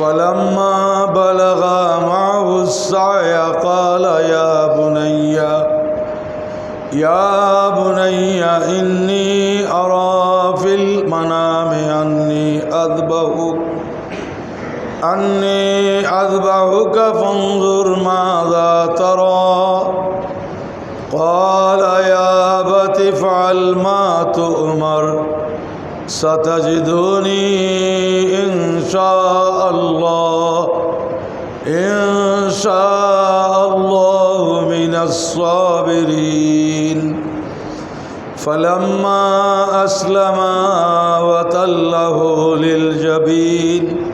فلما بلغ معه السعي قال يا بني يا بني إني أرى في المنام أني أذبحك أني أذبحك فانظر ماذا ترى. قال يا أبت افعل ما تؤمر ستجدني إن شاء الله. إن شاء الله من الصابرين. فلما أسلما وتله للجبين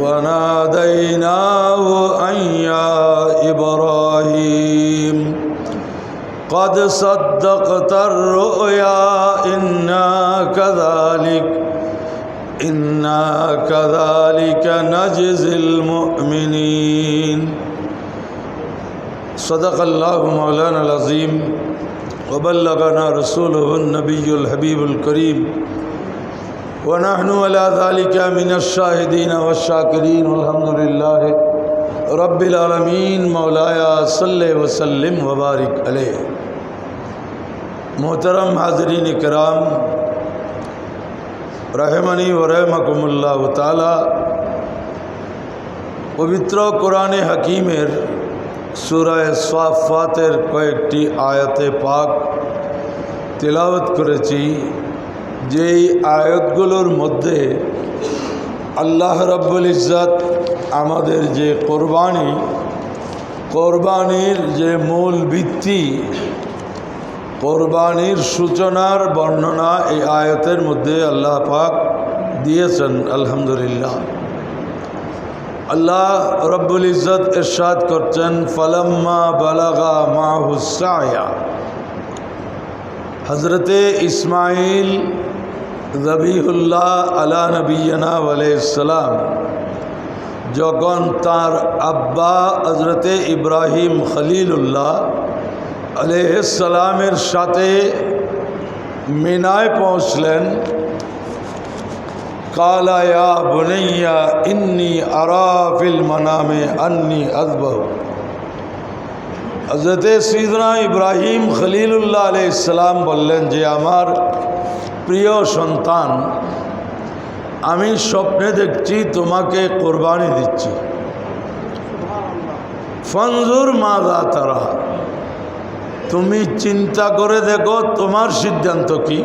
وناديناه أن يا إبراهيم قد صدقت الرؤيا إنا كذلك. انا كذلك نجزي المؤمنين. صدق اللہ مولانا العظیم وبلغنا رسوله النبی الحبیب الكریم ونحن على ذلك من الشاهدين والشاكرين والحمد لله رب العالمین، مولایا صلی وسلم وبارک علیہ. محترم حاضرین اکرام রহমানি ও রহমকুমুল্লাহ তালা পবিত্র কোরআনে হাকিমের সুরায় সাফাতের কয়েকটি আয়াতে পাক তেলাওয়াত করেছি। যেই আয়াতগুলোর মধ্যে আল্লাহ রব্বুল ইজ্জত আমাদের যে কোরবানি, কোরবানির যে মূল ভিত্তি কোরবানির সূচনার বর্ণনা এই আয়তের মধ্যে আল্লাহ পাক দিয়েছেন, আলহামদুলিল্লাহ। আল্লাহ রব্বুল ইজত এরশাদ করছেন, ফলম্মা বালাগা মাহুসায়া হজরতে ইসমাইল রবিহুল্লাহ আলা নবীনা আলাইসালাম যখন তার আব্বা হজরতে ইব্রাহিম খলিলুল্লাহ আলহামের সাথে মিনায় পৌঁছলেন কালায়া বুনাইয়া ইন্নি আরাফিল মানামে আন্নি আজবাহ হজরত সিদনা ইব্রাহিম খলিলুল্লাহ আলাইসালাম বললেন যে আমার প্রিয় সন্তান আমি স্বপ্নে দেখছি তোমাকে কোরবানি দিচ্ছি ফঞ্জুর মাদা তারা তুমি চিন্তা করে দেখো তোমার সিদ্ধান্ত কি,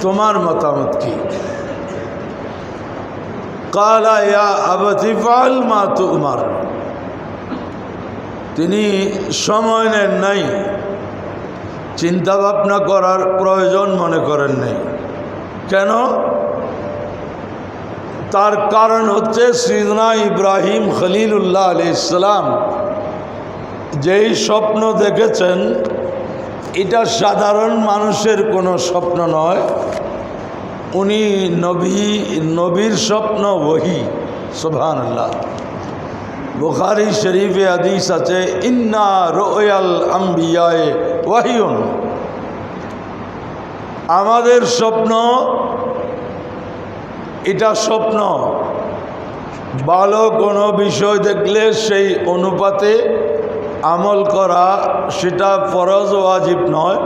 তোমার মতামত কি। তোমার। তিনি সময় নেন নাই চিন্তা ভাবনা করার প্রয়োজন মনে করেন নাই। কেন? তার কারণ হচ্ছে সিদনা ইব্রাহিম খলিলুল্লাহ আলি ইসলাম যেই স্বপ্ন দেখেছেন, এটা সাধারণ মানুষের কোনো স্বপ্ন নয়। উনি নবী, নবীর স্বপ্ন ওহি সোভান আল্লাহ বুখারি শরীফে আদিস আছে, ইন্না রোয়াল আম্বিয়ায় ওয়াহিউন আমাদের স্বপ্ন, এটা স্বপ্ন। ভালো কোনো বিষয় দেখলে সেই অনুপাতে আমল করা সেটা ফরজ ওয়াজিব নয়,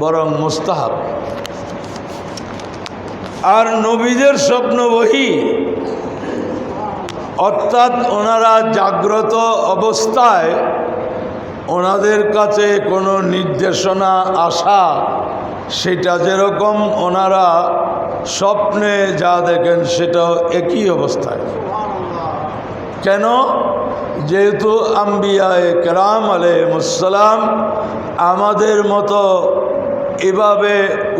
বরং মুস্তাহাব। আর নবীদের স্বপ্ন বহি, অর্থাৎ ওনারা জাগ্রত অবস্থায় ওনাদের কাছে কোনো নির্দেশনা আসা সেটা যেরকম ওনারা স্বপ্নে যা দেখেন সেটাও একই অবস্থায়। কেন? যেহেতু আম্বিয়ায় কেরাম আলহমসালাম আমাদের মতো এভাবে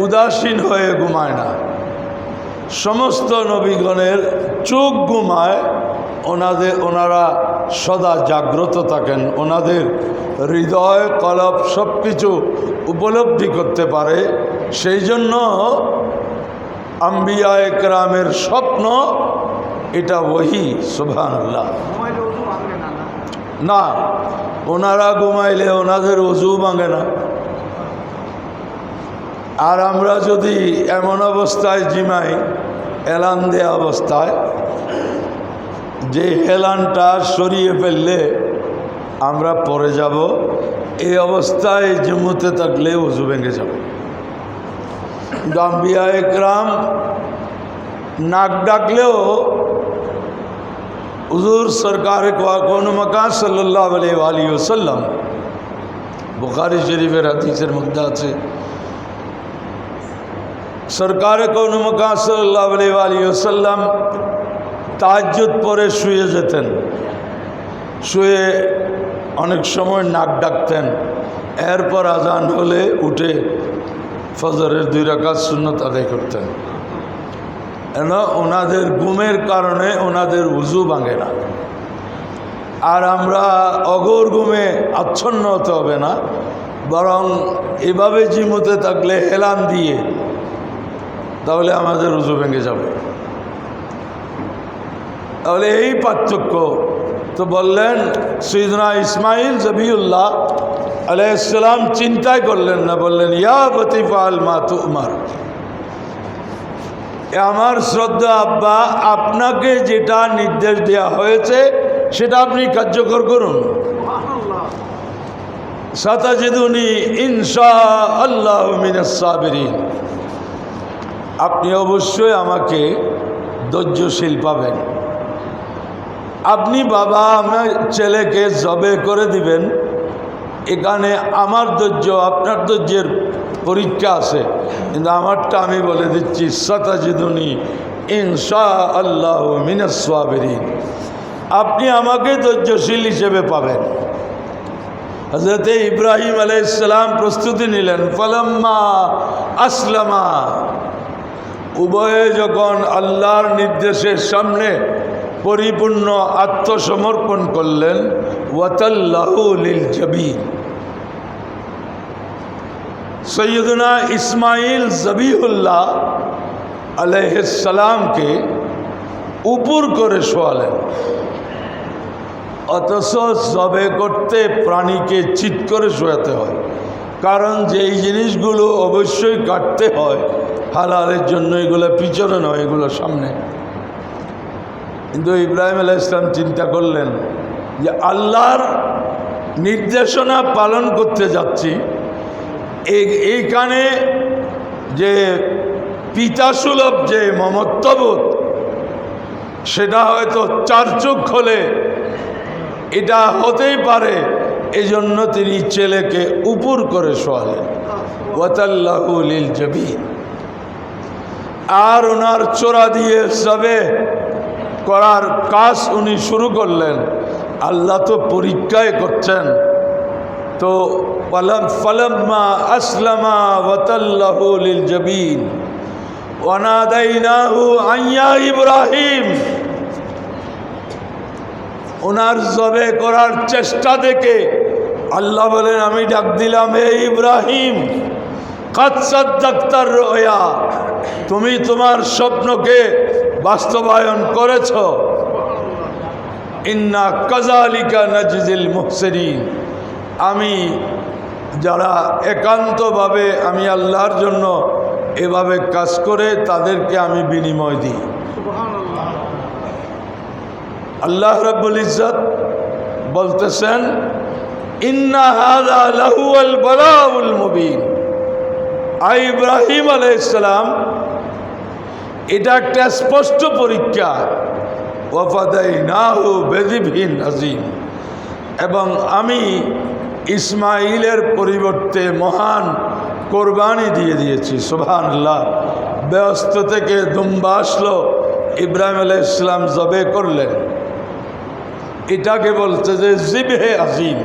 উদাসীন হয়ে ঘুমায় না, সমস্ত নবীগণের চোখ ঘুমায়, ওনাদের, ওনারা সদা জাগ্রত থাকেন, ওনাদের হৃদয় কলপ সব কিছু উপলব্ধি করতে পারে। সেই জন্য আম্বিয়া একরামের স্বপ্ন, এটা ওহি আল্লাহ না, ওনারা ঘুমাইলে ওনাদের অজু ভাঙে না। আর আমরা যদি এমন অবস্থায় জিমাই, এলান দেয়া অবস্থায়, যে হেলানটা সরিয়ে ফেললে আমরা পরে যাব, এই অবস্থায় জম্মুতে থাকলে উজু ভেঙে যাবে। গাম্বিয়া একরাম নাক ডাকলেও সরকার কোন মকান সাল্লাহ আলী ওসাল্লাম বুখারি শরীফের হাদিসের মধ্যে আছে, সরকার কোন মকান সাল্লাহ আলী ওসাল্লাম তাজ্জুদ পরে শুয়ে যেতেন, শুয়ে অনেক সময় নাক ডাকতেন, এরপর আজান হলে উঠে ফজরের দুই রাকাত শূন্যত আদায় করতেন। কেন ওনাদের গুমের কারণে ওনাদের উজু ভাঙে না। আর আমরা অগর গুমে আচ্ছন্ন হতে হবে না, বরং এভাবে জিমতে থাকলে হেলান দিয়ে তাহলে আমাদের উজু ভেঙে যাবে। তাহলে এই পার্থক্য। তো বললেন সৈদনা ইসমাইল জবিউল্লাহ আলাইসালাম চিন্তাই করলেন না, বললেন, ইয়া বতিফা আল মা তুমার আমার শ্রদ্ধা আব্বা, আপনাকে যেটা নির্দেশ দেওয়া হয়েছে, সেটা আপনি কার্যকর করুন। ইনশা আল্লাহ আপনি অবশ্যই আমাকে ধৈর্যশীল পাবেন। আপনি বাবা আমার ছেলেকে জবে করে দিবেন। এখানে আমার ধৈর্য, আপনার ধৈর্যের পরীক্ষা আছে। কিন্তু আমারটা আমি বলে দিচ্ছি, সতাজিদুনি ইনশা আল্লাহ মিনাসাবেরিন আপনি আমাকে ধৈর্যশীল হিসেবে পাবেন। হজরত ইব্রাহিম আলাইসালাম প্রস্তুতি নিলেন, ফলাম্মা আসলামা। উভয়ে যখন আল্লাহর নির্দেশের সামনে পরিপূর্ণ আত্মসমর্পণ করলেন ওয়াতাল্লাহুল জবিন। সৈয়দনা ইসমাইল জবিউল্লাহ আলহামকে উপর করে শোয়ালেন অথচ জবে করতে প্রাণীকে চিৎ করে শোয়াতে হয় কারণ যেই জিনিসগুলো অবশ্যই কাটতে হয় হালালের জন্য এগুলো পিছনে নয় এগুলো সামনে কিন্তু ইব্রাহিম আলাহ ইসলাম চিন্তা করলেন যে আল্লাহর নির্দেশনা পালন করতে যাচ্ছি এইখানে যে পিতাসুলভ যে মমত্ববোধ, সেটা হয়তো চার চোখ হলে এটা হতেই পারে এই জন্য তিনি ছেলেকে উপর করে শোয়ালেন। ওয়াতাল্লাহুল জবিন। আর ওনার চোরা দিয়ে সবে করার কাজ উনি শুরু করলেন। আল্লাহ তো পরীক্ষায় করছেন। তো ফলম ফলম্মা আসলামা ওয়াতাল্লাহুল জবিন ওয়ানাদাইনাহু আইয়া ইব্রাহিম। ওনার জবে করার চেষ্টা দেখে আল্লাহ বলেন, আমি ডাক দিলাম, হে ইব্রাহিম কাৎসাদ্দাক্তার রয়া, তুমি তোমার স্বপ্নকে বাস্তবায়ন করেছ। ইন্না কাজালিকা নজিল মুহসেরিন আমি যারা একান্তভাবে আমি আল্লাহর জন্য এভাবে কাজ করে তাদেরকে আমি বিনিময় দিই। আল্লাহ রব্বুল ইজ্জত বলতেছেন ইব্রাহিম আলাইসালাম এটা একটা স্পষ্ট পরীক্ষা। ওয়াফাদাই নাহু বেদিবহীন আজিম এবং আমি ইসমাইলের পরিবর্তে মহান কোরবানি দিয়ে দিয়েছি সোহান ব্যস্ত থেকে দুম্বা আসলো, ইব্রাহিম ইসলাম জবে করলেন। এটাকে বলছে যে জিবহে আজিম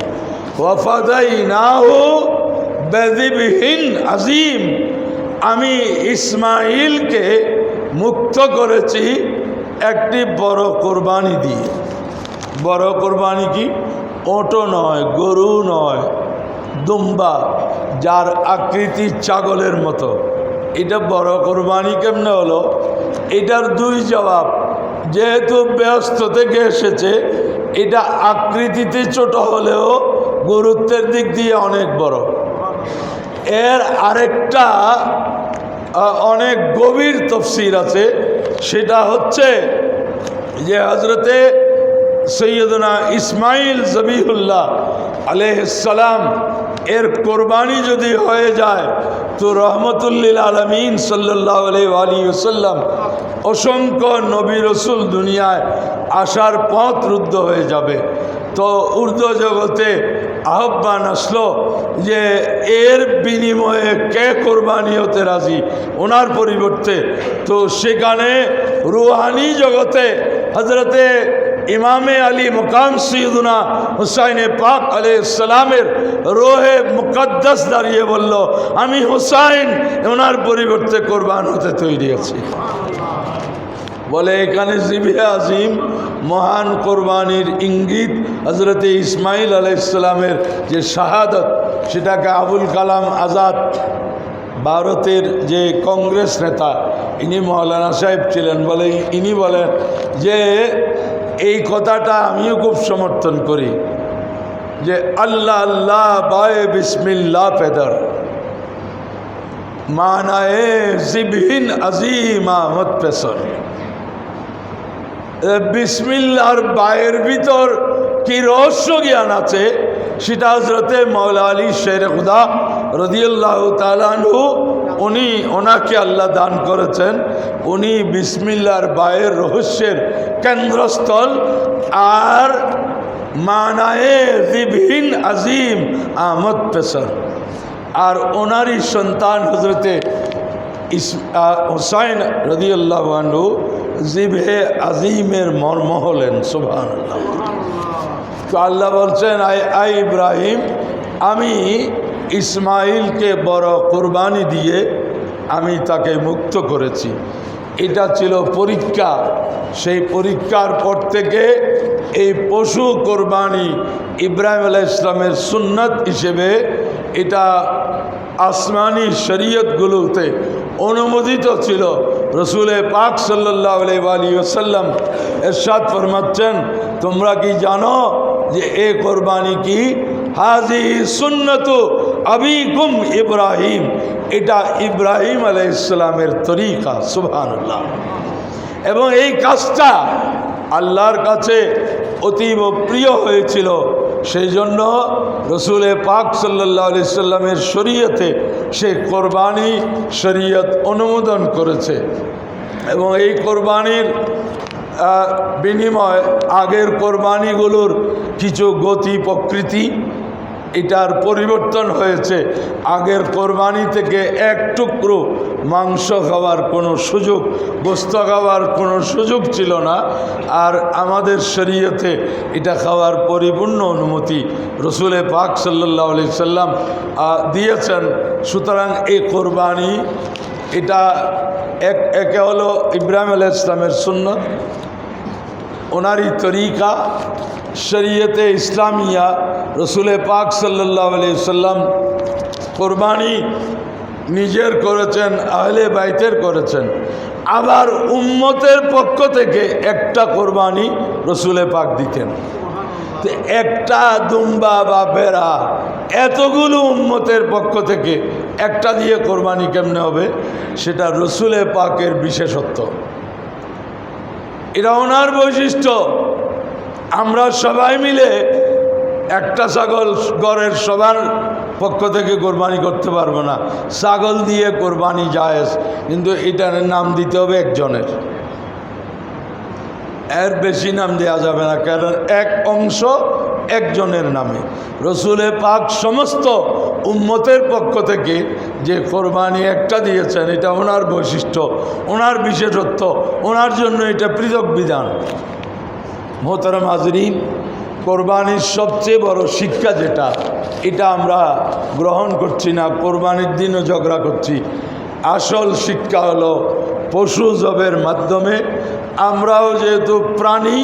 ওয়াফাদাই নাহু বেদিবহীন আজিম। আমি ইসমাইলকে মুক্ত করেছি একটি বড় কোরবানি দিয়ে। বড় কোরবানি কি? ওটো নয়, গরু নয়, দুম্বা, যার আকৃতি ছাগলের মতো। এটা বড় কোরবানি কেমনে হলো? এটার দুই জবাব, যেহেতু ব্যস্ত থেকে এসেছে, এটা আকৃতিতে ছোট হলেও গুরুত্বের দিক দিয়ে অনেক বড়। এর আরেকটা অনেক গভীর তফসির আছে, সেটা হচ্ছে যে হজরতে সৈয়দনা ইসমাইল জবিহুল্লাহ আলহাম এর কোরবানি যদি হয়ে যায়, তো রহমতুল্লিল আলমিন সাল্লাহ আলী ওসাল্লাম অসংখ্য নবী রসুল দুনিয়ায় আসার পথ রুদ্ধ হয়ে যাবে। তো উর্দু জগতে আহ্বান আসলো যে এর বিনিময়ে কে কোরবানি হতে রাজি? ওনার পরিবর্তে তো সেখানে রুহানি জগতে হজরতে ইমামে আলী মুকাম সৈয়দুনা হুসাইনে পাক আলি সালামের রোহে মুকদ্দাস দাঁড়িয়ে বলল, আমি হুসাইন, ওনার পরিবর্তে কোরবান হতে তৈরি আছি। বলে, এখানে জিবে আজিম, মহান কোরবানির ইঙ্গিত হজরত ইসমাইল আলাইসালামের যে শাহাদত, সেটাকে আবুল কালাম আজাদ ভারতের যে কংগ্রেস নেতা, ইনি মৌলানা সাহেব ছিলেন বলে, ইনি বলেন যে এই কথাটা আমিও খুব সমর্থন করি যে আল্লাহ আল্লাহ, বায়ে বিসমিল্লা পেদর মানায়ে জিবহিন আজিম আহমদ পেসর বিসমিল্লার বায়ের ভিতর কি রহস্য জ্ঞান আছে? সেটা হজরতে মৌলা আলী শের খুদা রদিউল্লাহ তালানহু উনি ওনাকে আল্লাহ দান করেছেন। উনি বিসমিল্লার বায়ের রহস্যের কেন্দ্রস্থল। আর মানায়ে জিবহিন আজিম, আহমদ পেসর আর ওনারই সন্তান হজরতে হুসাইন রদিউল্লাহ আনহু জিভে আজিমের মর্ম হলেন সুভান তো আল্লাহ বলছেন আই আই ইব্রাহিম, আমি ইসমাইলকে বড় কোরবানি দিয়ে আমি তাকে মুক্ত করেছি। এটা ছিল পরীক্ষা। সেই পরীক্ষার পর থেকে এই পশু কোরবানি ইব্রাহিম আলাহ ইসলামের সুন্নত হিসেবে এটা আসমানি শরীয়তগুলোতে অনুমোদিত ছিল। রসুলে পাক সাল্লাহ আলী ওসাল্লাম এরশাদ ফরমাচ্ছেন, তোমরা কি জানো যে এ কোরবানি কি? হাজি সুন্নত আবিকুম ইব্রাহিম। এটা ইব্রাহিম আলাই ইসলামের তরিকা, সুবহানাল্লাহ। এবং এই কাজটা আল্লাহর কাছে অতীব প্রিয় হয়েছিল। সেই জন্য রসুলে পাক সাল্লাহ আলি সাল্লামের শরীয়তে সে কোরবানি, শরীয়ত অনুমোদন করেছে। এবং এই কোরবানির বিনিময় আগের কোরবানিগুলোর কিছু গতি, প্রকৃতি এটার পরিবর্তন হয়েছে। আগের কোরবানি থেকে এক টুকরো মাংস খাওয়ার কোনো সুযোগ, গোস্ত খাওয়ার কোনো সুযোগ ছিল না। আর আমাদের শরীয়তে এটা খাওয়ার পরিপূর্ণ অনুমতি রসুলে পাক সাল্লাহ আলি সাল্লাম দিয়েছেন। সুতরাং এই কোরবানি, এটা এক, একে হলো ইব্রাহিম আলাহ ইসলামের সুন্নত ওনারই তরিকা শরীয়তে ইসলামিয়া, রসুলে পাক সাল্লাহ সাল্লাম কোরবানি নিজের করেছেন, আহলে বাইতের করেছেন। আবার উম্মতের পক্ষ থেকে একটা কোরবানি রসুলে পাক দিতেন। একটা দুম্বা বা বেড়া এতগুলো উম্মতের পক্ষ থেকে একটা দিয়ে কোরবানি কেমনে হবে? সেটা রসুলে পাকের বিশেষত্ব। এটা ওনার বৈশিষ্ট্য। আমরা সবাই মিলে একটা ছাগল গড়ের সবার পক্ষ থেকে কোরবানি করতে পারব না। ছাগল দিয়ে কোরবানি জায়েজ, কিন্তু এটার নাম দিতে হবে একজনের। এর বেশি নাম দেওয়া যাবে না, কারণ এক অংশ একজনের নামে। রসুলে পাক সমস্ত উম্মতের পক্ষ থেকে যে কোরবানি একটা দিয়েছেন, এটা ওনার বৈশিষ্ট্য, ওনার বিশেষত্ব, ওনার জন্য এটা পৃথক বিধান। মোহতারাম হাজরিন, কোরবানির সবচেয়ে বড় শিক্ষা যেটা, এটা আমরা গ্রহণ করছি না, কোরবানির দিনও ঝগড়া করছি। আসল শিক্ষা হলো পশু জবের মাধ্যমে, আমরাও যেহেতু প্রাণী,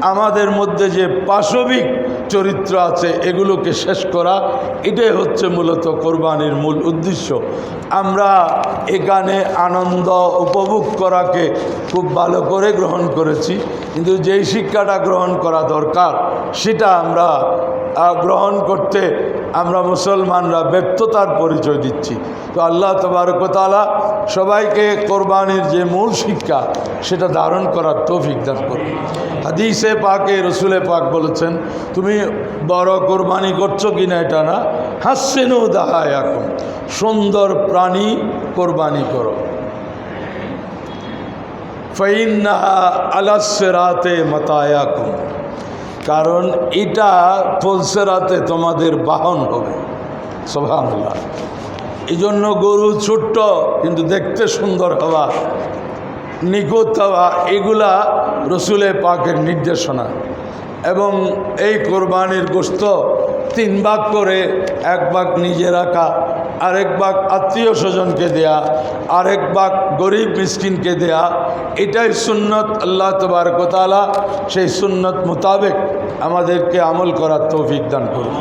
আমাদের মধ্যে যে পাশবিক চরিত্র আছে, এগুলোকে শেষ করা, এটাই হচ্ছে মূলত কোরবানির মূল উদ্দেশ্য। আমরা এখানে আনন্দ উপভোগ করাকে খুব ভালো করে গ্রহণ করেছি, কিন্তু যেই শিক্ষাটা গ্রহণ করা দরকার, সেটা আমরা গ্রহণ করতে আমরা মুসলমানরা ব্যর্থতার পরিচয় দিচ্ছি। তো আল্লাহ তবরকতালা সবাইকে কোরবানির যে মূল শিক্ষা, সেটা ধারণ করার তৌফিক দান করুন। হাদিসে পাকে রসুলে পাক বলেছেন, তুমি বড় কোরবানি করছ কি না এটা না? হাসছেনও দাহায় এখন সুন্দর প্রাণী কোরবানি করো। ফাইন্নাহা আলাসেরাতে মাতায়াকুম। কারণ এটা পলসেরাতে তোমাদের বাহন হবে। সোভানুল্লাহ এই জন্য গরু ছোট্ট, কিন্তু দেখতে সুন্দর হওয়া, নিখুঁত হওয়া, এগুলা রসুলে পাকের নির্দেশনা। এবং এই কোরবানির গোস্ত তিন ভাগ করে এক ভাগ নিজে রাখা আরেক ভাগ আত্মীয় স্বজনকে দেয়া, আরেক ভাগ গরিব মিসকিনকে দেয়া, এটাই সুন্নত, আল্লাহ তবারকতালা সেই সুন্নত মোতাবেক আমাদেরকে আমল করার তৌফিক দান করুন।